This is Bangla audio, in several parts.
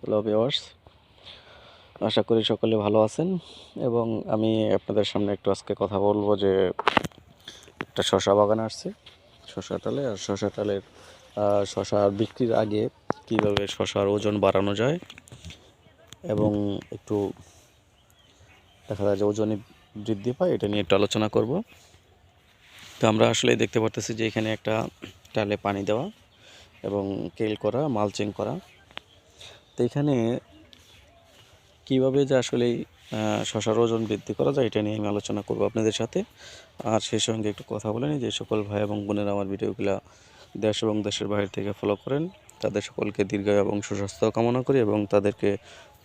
হ্যালো ভিওয়ার্স আশা করি সকলে ভালো আছেন এবং আমি আপনাদের সামনে একটু আজকে কথা বলব যে একটা শশা বাগান আসছে শশা টালে আর শশা টালের শশা বিক্রির আগে কীভাবে শশার ওজন বাড়ানো যায় এবং একটু দেখা যায় যে ওজনে বৃদ্ধি পায়, এটা নিয়ে একটু আলোচনা করব। তো আমরা আসলে দেখতে পারতেছি যে এখানে একটা টালে পানি দেওয়া এবং কেল করা, মালচিং করা। তো এখানে কীভাবে যে আসলে শশার ওজন বৃদ্ধি করা যায় এটা নিয়ে আমি আলোচনা করব আপনাদের সাথে। আর সেই সঙ্গে একটু কথা বলে নিই যে সকল ভাই এবং বোনেরা আমার ভিডিওগুলো দেশ এবং দেশের বাইরে থেকে ফলো করেন। তাদের সকলকে দীর্ঘায়ু এবং সুস্বাস্থ্য কামনা করি এবং তাদেরকে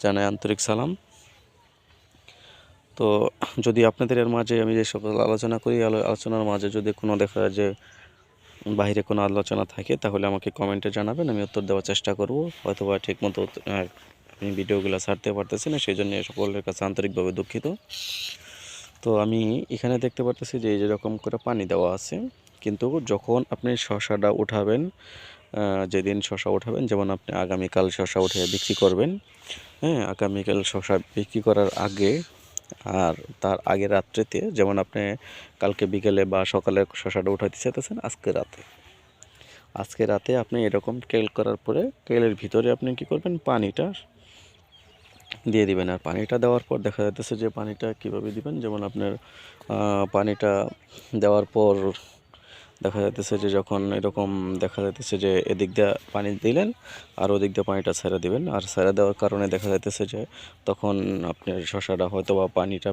জানাই আন্তরিক সালাম। তো যদি আপনাদের মাঝে আমি যে সকল আলোচনা করি, আলো- আলোচনার মাঝে যদি কোনো দেখা যায় যে বাইরে কোনো আলোচনা থাকে, তাহলে আমাকে কমেন্টে জানাবেন, আমি উত্তর দেওয়ার চেষ্টা করব। হয়তোবা ঠিকমতো আমি ভিডিওগুলো ছাড়তে পারতেছি না, সেই জন্য সকলের কাছে আন্তরিকভাবে দুঃখিত। তো আমি এখানে দেখতে পারতেছি যে, এই যেরকম করে পানি দেওয়া আছে, কিন্তু যখন আপনি শশাটা উঠাবেন যেদিন শশা উঠাবেন, যেমন আপনি আগামীকাল শশা উঠে বিক্রি করবেন হ্যাঁ আগামীকাল শশা বিক্রি করার আগে আর তার আগে রাত্রিতে যেমন আপনি কালকে বিকেলে বা সকালে শশাটা উঠাইতে চাইতেছেন, আজকে রাতে। আজকে রাতে আপনি এরকম কেল করার পরে কেলের ভিতরে আপনি কি করবেন? পানিটা দিয়ে দিবেন। আর পানিটা দেওয়ার পর দেখা যাচ্ছে যে পানিটা কীভাবে দিবেন? যেমন আপনার পানিটা দেওয়ার পর দেখা যাইতেছে যে যখন এরকম দেখা যাইতেছে যে এদিক দিয়ে পানি দিলেন আর ওদিক দিয়ে পানিটা ছেড়ে দিবেন। আর ছেড়ে দেওয়ার কারণে দেখা যাইতেছে যে তখন আপনার শশাটা হয়তো বা পানিটা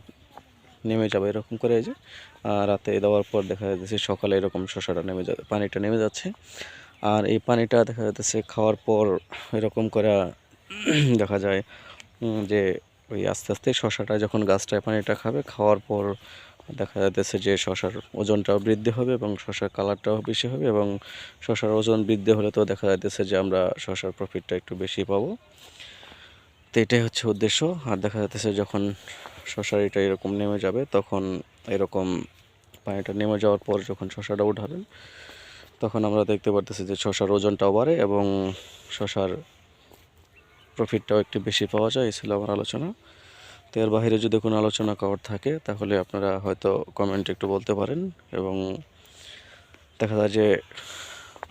নেমে যাবে এরকম করে যে। রাতে দেওয়ার পর দেখা যাচ্ছে সকালে এরকম শশাটা নেমে যাবে, পানিটা নেমে যাচ্ছে। আর এই পানিটা দেখা যাচ্ছে খাওয়ার পর এরকম করে দেখা যায় যে ওই আস্তে আস্তে শশাটা যখন গাছটায় পানিটা খাবে, খাওয়ার পর দেখা যাচ্ছে যে শশার ওজনটাও বৃদ্ধি হবে এবং শশার কালারটাও বেশি হবে এবং শশার ওজন বৃদ্ধি হলে তো দেখা যাচ্ছে যে আমরা শশার প্রফিটটা একটু বেশি পাবো। তো এটাই হচ্ছে উদ্দেশ্য। আর দেখা যাচ্ছে যখন শশার এটা এরকম নেমে যাবে, তখন এরকম পানিটা নেমে যাওয়ার পর যখন শশাটা উঠাবেন তখন আমরা দেখতে পারতেছি যে শশার ওজনটাও বাড়ে এবং শশার প্রফিটটাও একটু বেশি পাওয়া যায়, এই ছিল আমার আলোচনা। তো এর বাইরে যদি কোনো আলোচনা করার থাকে, তাহলে আপনারা হয়তো কমেন্টে একটু বলতে পারেন এবং দেখা যায় যে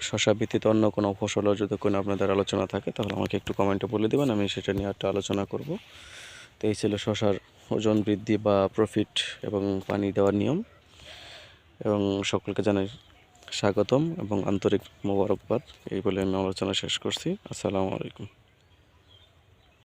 শশা ব্যতীত অন্য কোনো ফসলও যদি কোনো আপনাদের আলোচনা থাকে, তাহলে আমাকে একটু কমেন্টে বলে দেবেন, আমি সেটা নিয়ে একটা আলোচনা করব। তো এই ছিল শশার ওজন বৃদ্ধি বা প্রফিট এবং পানি দেওয়ার নিয়ম। এবং সকলকে জানাই স্বাগতম এবং আন্তরিক মোবারকবাদ। এই বলে আমি আলোচনা শেষ করছি। আসসালামু আলাইকুম।